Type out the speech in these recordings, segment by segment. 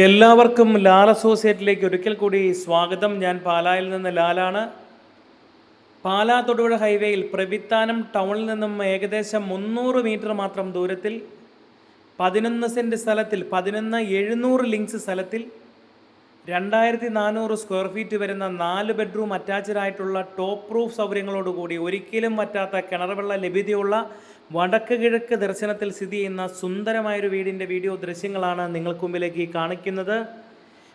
എല്ലാവർക്കും ലാൽ അസോസിയേറ്റിലേക്ക് ഒരിക്കൽ കൂടി സ്വാഗതം. ഞാൻ പാലായിൽ നിന്ന് ലാലാണ്. പാലാ തൊടുപുഴ ഹൈവേയിൽ പ്രവിത്താനം ടൗണിൽ നിന്നും ഏകദേശം മുന്നൂറ് മീറ്റർ മാത്രം ദൂരത്തിൽ പതിനൊന്ന് സെന്റ് സ്ഥലത്തിൽ പതിനൊന്ന് എഴുന്നൂറ് ലിങ്ക്സ് സ്ഥലത്തിൽ രണ്ടായിരത്തി നാനൂറ് സ്ക്വയർ ഫീറ്റ് വരുന്ന നാല് ബെഡ്റൂം അറ്റാച്ച്ഡ് ആയിട്ടുള്ള ടോപ്പ് പ്രൂഫ് സൗകര്യങ്ങളോടുകൂടി ഒരിക്കലും പറ്റാത്ത കിണർവെള്ള ലഭ്യതയുള്ള വടക്ക് കിഴക്ക് ദർശനത്തിൽ സ്ഥിതി ചെയ്യുന്ന സുന്ദരമായൊരു വീടിന്റെ വീഡിയോ ദൃശ്യങ്ങളാണ് നിങ്ങൾക്ക് മുമ്പിലേക്ക് കാണിക്കുന്നത്.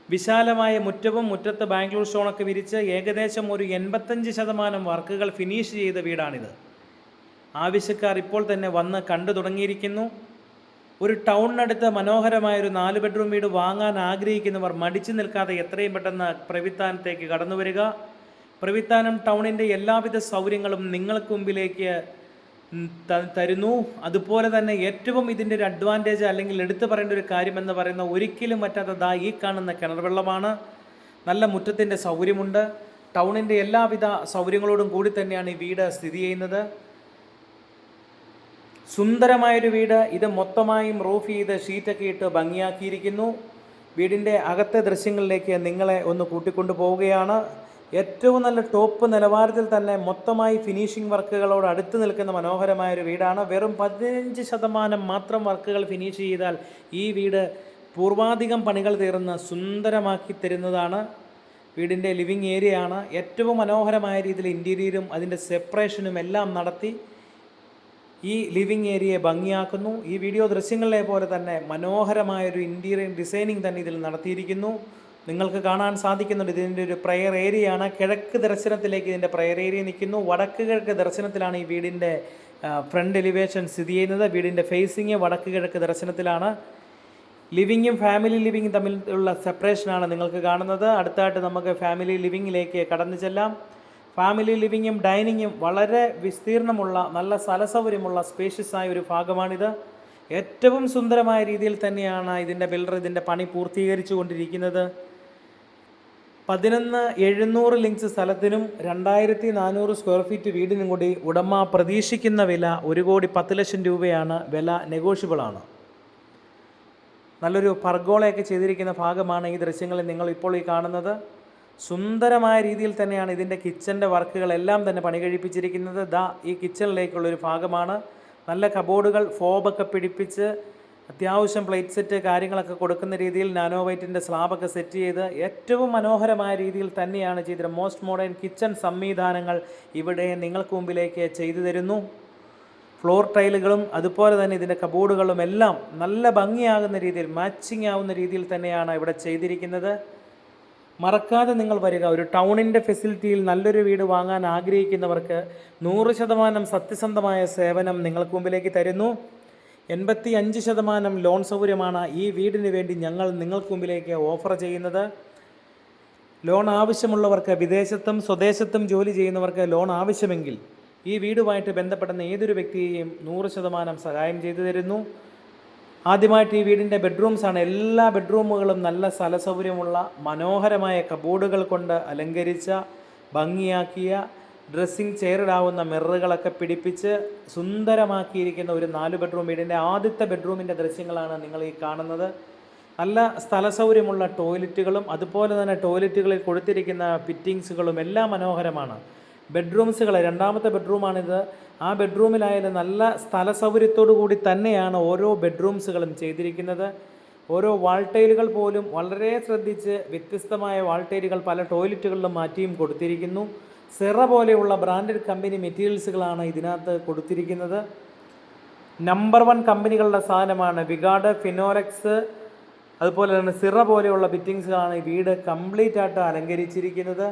വിശാലമായ മുറ്റവും മുറ്റത്ത് ബാംഗ്ലൂർ സ്റ്റോണൊക്കെ വിരിച്ച് ഏകദേശം ഒരു എൺപത്തഞ്ച് ശതമാനം വർക്കുകൾ ഫിനിഷ് ചെയ്ത വീടാണിത്. ആവശ്യക്കാർ ഇപ്പോൾ തന്നെ വന്ന് കണ്ടു തുടങ്ങിയിരിക്കുന്നു. ഒരു ടൗണിനടുത്ത് മനോഹരമായ ഒരു നാല് ബെഡ്റൂം വീട് വാങ്ങാൻ ആഗ്രഹിക്കുന്നവർ മടിച്ചു നിൽക്കാതെ എത്രയും പെട്ടെന്ന് പ്രവിത്താനത്തേക്ക് കടന്നു വരിക. പ്രവിത്താനം ടൗണിന്റെ എല്ലാവിധ സൗകര്യങ്ങളും നിങ്ങൾക്ക് മുമ്പിലേക്ക് തരുന്നു. അതുപോലെ തന്നെ ഏറ്റവും ഇതിന്റെ ഒരു അഡ്വാന്റേജ് അല്ലെങ്കിൽ എടുത്തു പറയേണ്ട ഒരു കാര്യം എന്ന് പറയുന്ന ഒരിക്കലും പറ്റാത്ത ദാ ഈ കാണുന്ന കിണർ വെള്ളമാണ്. നല്ല മുറ്റത്തിന്റെ സൗകര്യമുണ്ട്. ടൗണിന്റെ എല്ലാവിധ സൗകര്യങ്ങളോടും കൂടി തന്നെയാണ് ഈ വീട് സ്ഥിതി ചെയ്യുന്നത്. സുന്ദരമായൊരു വീട്. ഇത് മൊത്തമായും റൂഫ് ചെയ്ത് ഷീറ്റൊക്കെ ഇട്ട് ഭംഗിയാക്കിയിരിക്കുന്നു. വീടിന്റെ അകത്തെ ദൃശ്യങ്ങളിലേക്ക് നിങ്ങളെ ഒന്ന് കൂട്ടിക്കൊണ്ടു പോവുകയാണ്. ഏറ്റവും നല്ല ടോപ്പ് നിലവാരത്തിൽ തന്നെ മൊത്തമായി ഫിനിഷിംഗ് വർക്കുകളോട് അടുത്ത് നിൽക്കുന്ന മനോഹരമായൊരു വീടാണ്. വെറും പതിനഞ്ച് ശതമാനം മാത്രം വർക്കുകൾ ഫിനിഷ് ചെയ്താൽ ഈ വീട് പൂർവാധികം പണികൾ തീർന്ന് സുന്ദരമാക്കി തരുന്നതാണ്. വീടിന്റെ ലിവിങ് ഏരിയയാണ്. ഏറ്റവും മനോഹരമായ രീതിയിൽ ഇന്റീരിയറും അതിന്റെ സെപ്പറേഷനും എല്ലാം നടത്തി. ഈ ലിവിങ് ഏരിയയെ ഭംഗിയാക്കുന്നു. ഈ വീഡിയോ ദൃശ്യങ്ങളിലെ പോലെ തന്നെ മനോഹരമായൊരു ഇന്റീരിയർ ഡിസൈനിങ് തന്നെ ഇതിൽ നടത്തിയിരിക്കുന്നു. നിങ്ങൾക്ക് കാണാൻ സാധിക്കുന്നുണ്ട് ഇതിന്റെ ഒരു പ്രയർ ഏരിയയാണ്. കിഴക്ക് ദർശനത്തിലേക്ക് ഇതിന്റെ പ്രയർ ഏരിയ നിൽക്കുന്നു. വടക്ക് കിഴക്ക് ദർശനത്തിലാണ് ഈ വീടിന്റെ ഫ്രണ്ട് എലിവേഷൻ സ്ഥിതി ചെയ്യുന്നത്. വീടിന്റെ ഫേസിങ് വടക്ക് കിഴക്ക് ദർശനത്തിലാണ്. ലിവിങ്ങും ഫാമിലി ലിവിങ്ങും തമ്മിലുള്ള സെപ്പറേഷനാണ് നിങ്ങൾക്ക് കാണുന്നത്. അടുത്തായിട്ട് നമുക്ക് ഫാമിലി ലിവിങ്ങിലേക്ക് കടന്നു ചെല്ലാം. ഫാമിലി ലിവിങ്ങും ഡൈനിങ്ങും വളരെ വിസ്തീർണമുള്ള നല്ല സ്ഥലസൗകര്യമുള്ള സ്പേഷ്യസ് ആയ ഒരു ഭാഗമാണിത്. ഏറ്റവും സുന്ദരമായ രീതിയിൽ തന്നെയാണ് ഇതിന്റെ ബിൽഡർ ഇതിന്റെ പണി പൂർത്തീകരിച്ചു കൊണ്ടിരിക്കുന്നത് പതിനൊന്ന് എഴുന്നൂറ് ലിങ്ക്സ് സ്ഥലത്തിനും രണ്ടായിരത്തി നാനൂറ് സ്ക്വയർ ഫീറ്റ് വീടിനും കൂടി ഉടമ പ്രതീക്ഷിക്കുന്ന വില ഒരു കോടി പത്ത് ലക്ഷം രൂപയാണ്. വില നെഗോഷ്യബിൾ ആണ് നല്ലൊരു പർഗോളയൊക്കെ ചെയ്തിരിക്കുന്ന ഭാഗമാണ് ഈ ദൃശ്യങ്ങളിൽ നിങ്ങൾ ഇപ്പോൾ ഈ കാണുന്നത്. സുന്ദരമായ രീതിയിൽ തന്നെയാണ് ഇതിന്റെ കിച്ചന്റെ വർക്കുകളെല്ലാം തന്നെ പണി കഴിപ്പിച്ചിരിക്കുന്നത് ദാ ഈ കിച്ചണിലേക്കുള്ളൊരു ഭാഗമാണ്. നല്ല കബോർഡുകൾ ഫോബൊക്കെ പിടിപ്പിച്ച് അത്യാവശ്യം പ്ലേറ്റ് സെറ്റ് കാര്യങ്ങളൊക്കെ കൊടുക്കുന്ന രീതിയിൽ നാനോ വൈറ്റിന്റെ സ്ലാബൊക്കെ സെറ്റ് ചെയ്ത് ഏറ്റവും മനോഹരമായ രീതിയിൽ തന്നെയാണ് ചെയ്തത് മോസ്റ്റ് മോഡേൺ കിച്ചൺ സംവിധാനങ്ങൾ ഇവിടെ നിങ്ങൾക്ക് മുമ്പിലേക്ക് ചെയ്തു തരുന്നു. ഫ്ലോർ ടൈലുകളും അതുപോലെ തന്നെ ഇതിന്റെ കബോർഡുകളും എല്ലാം നല്ല ഭംഗിയാകുന്ന രീതിയിൽ മാച്ചിങ് ആവുന്ന രീതിയിൽ തന്നെയാണ് ഇവിടെ ചെയ്തിരിക്കുന്നത്. മറക്കാതെ നിങ്ങൾ വരിക. ഒരു ടൗണിന്റെ ഫെസിലിറ്റിയിൽ നല്ലൊരു വീട് വാങ്ങാൻ ആഗ്രഹിക്കുന്നവർക്ക് നൂറ് ശതമാനം സത്യസന്ധമായ സേവനം നിങ്ങൾക്ക് മുമ്പിലേക്ക് തരുന്നു. എൺപത്തി അഞ്ച് ശതമാനം ലോൺ സൗകര്യമാണ് ഈ വീടിന് വേണ്ടി ഞങ്ങൾ നിങ്ങൾക്ക് മുമ്പിലേക്ക് ഓഫർ ചെയ്യുന്നത്. ലോൺ ആവശ്യമുള്ളവർക്ക് വിദേശത്തും സ്വദേശത്തും ജോലി ചെയ്യുന്നവർക്ക് ലോൺ ആവശ്യമെങ്കിൽ ഈ വീടുമായിട്ട് ബന്ധപ്പെടുന്ന ഏതൊരു വ്യക്തിയെയും നൂറ് ശതമാനം സഹായം ചെയ്തു തരുന്നു. ആദ്യമായിട്ട് ഈ വീടിന്റെ ബെഡ്റൂംസാണ് എല്ലാ ബെഡ്റൂമുകളും നല്ല സ്ഥല സൗകര്യമുള്ള മനോഹരമായ കബോർഡുകൾ കൊണ്ട് അലങ്കരിച്ച ഭംഗിയാക്കിയ ഡ്രസ്സിങ് ചെയറിടാവുന്ന മിററുകളൊക്കെ പിടിപ്പിച്ച് സുന്ദരമാക്കിയിരിക്കുന്ന ഒരു നാല് ബെഡ്റൂം വീടിന്റെ ആദ്യത്തെ ബെഡ്റൂമിന്റെ ദൃശ്യങ്ങളാണ് നിങ്ങൾ ഈ കാണുന്നത്. നല്ല സ്ഥല സൗകര്യമുള്ള ടോയ്ലറ്റുകളും അതുപോലെ തന്നെ ടോയ്ലറ്റുകളിൽ കൊടുത്തിരിക്കുന്ന ഫിറ്റിങ്സുകളും എല്ലാം മനോഹരമാണ്. ബെഡ്റൂംസുകൾ രണ്ടാമത്തെ ബെഡ്റൂമാണിത്. ആ ബെഡ്റൂമിലായാലും നല്ല സ്ഥല സൗകര്യത്തോടു കൂടി തന്നെയാണ് ഓരോ ബെഡ്റൂംസുകളും ചെയ്തിരിക്കുന്നത്. ഓരോ വാൾട്ടൈലുകൾ പോലും വളരെ ശ്രദ്ധിച്ച് വ്യത്യസ്തമായ വാൾട്ടൈലുകൾ പല ടോയ്ലറ്റുകളിലും മാറ്റിയും കൊടുത്തിരിക്കുന്നു. സെറ പോലെയുള്ള ബ്രാൻഡഡ് കമ്പനി മെറ്റീരിയൽസുകളാണ് ഇതിനകത്ത് കൊടുത്തിരിക്കുന്നത്. നമ്പർ വൺ കമ്പനികളുടെ സാധനമാണ് വിഗാർഡ് ഫിനോറെക്സ് അതുപോലെ തന്നെ സിറ പോലെയുള്ള ഫിറ്റിങ്സുകളാണ് ഈ വീട് കംപ്ലീറ്റ് ആയിട്ട് അലങ്കരിച്ചിരിക്കുന്നത്.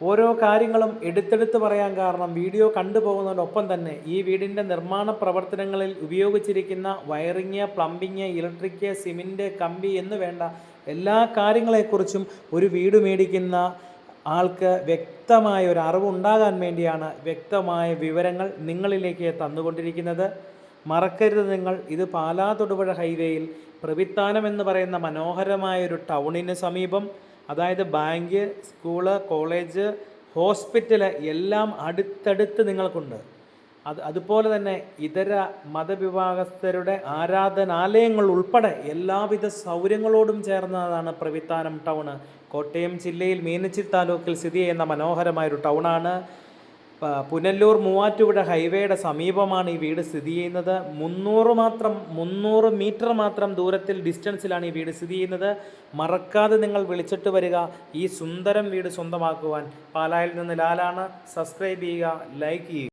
ഓരോ കാര്യങ്ങളും എടുത്തെടുത്ത് പറയാൻ കാരണം വീഡിയോ കണ്ടുപോകുന്നതിനൊപ്പം തന്നെ ഈ വീടിന്റെ നിർമ്മാണ പ്രവർത്തനങ്ങളിൽ ഉപയോഗിച്ചിരിക്കുന്ന വയറിങ് പ്ലംബിങ് ഇലക്ട്രിക് സിമെന്റ് കമ്പി എന്ന് വേണ്ട എല്ലാ കാര്യങ്ങളെക്കുറിച്ചും ഒരു വീട് മേടിക്കുന്ന ആൾക്ക് വ്യക്തമായ ഒരു അറിവുണ്ടാകാൻ വേണ്ടിയാണ് വ്യക്തമായ വിവരങ്ങൾ നിങ്ങളിലേക്ക് തന്നുകൊണ്ടിരിക്കുന്നത്. മറക്കരുത് നിങ്ങൾ. ഇത് പാലാ തൊടുപുഴ ഹൈവേയിൽ പ്രവിത്താനം എന്ന് പറയുന്ന മനോഹരമായ ഒരു ടൗണിന് സമീപം. അതായത് ബാങ്ക് സ്കൂൾ കോളേജ് ഹോസ്പിറ്റൽ എല്ലാം അടുത്തടുത്ത് നിങ്ങൾക്കുണ്ട്. അത് അതുപോലെ തന്നെ ഇതര മതവിഭാഗസ്ഥരുടെ ആരാധനാലയങ്ങൾ ഉൾപ്പെടെ എല്ലാവിധ സൗകര്യങ്ങളോടും ചേർന്നതാണ് പ്രവിത്താനം ടൗണ്. കോട്ടയം ജില്ലയിൽ മീനച്ചിൽ താലൂക്കിൽ സ്ഥിതി ചെയ്യുന്ന മനോഹരമായൊരു ടൗണാണ്. പ- പുനലൂർ മൂവാറ്റുപുഴ ഹൈവേയുടെ സമീപമാണ് ഈ വീട് സ്ഥിതി ചെയ്യുന്നത്. മുന്നൂറ് മാത്രം മുന്നൂറ് മീറ്റർ മാത്രം ദൂരത്തിൽ ഡിസ്റ്റൻസിലാണ് ഈ വീട് സ്ഥിതി ചെയ്യുന്നത്. മറക്കാതെ നിങ്ങൾ വിളിച്ചിട്ട് വരിക. ഈ സുന്ദരം വീട് സ്വന്തമാക്കുവാൻ പാലായിൽ നിന്ന് ലാലാണ്. സബ്സ്ക്രൈബ് ചെയ്യുക ലൈക്ക് ചെയ്യുക.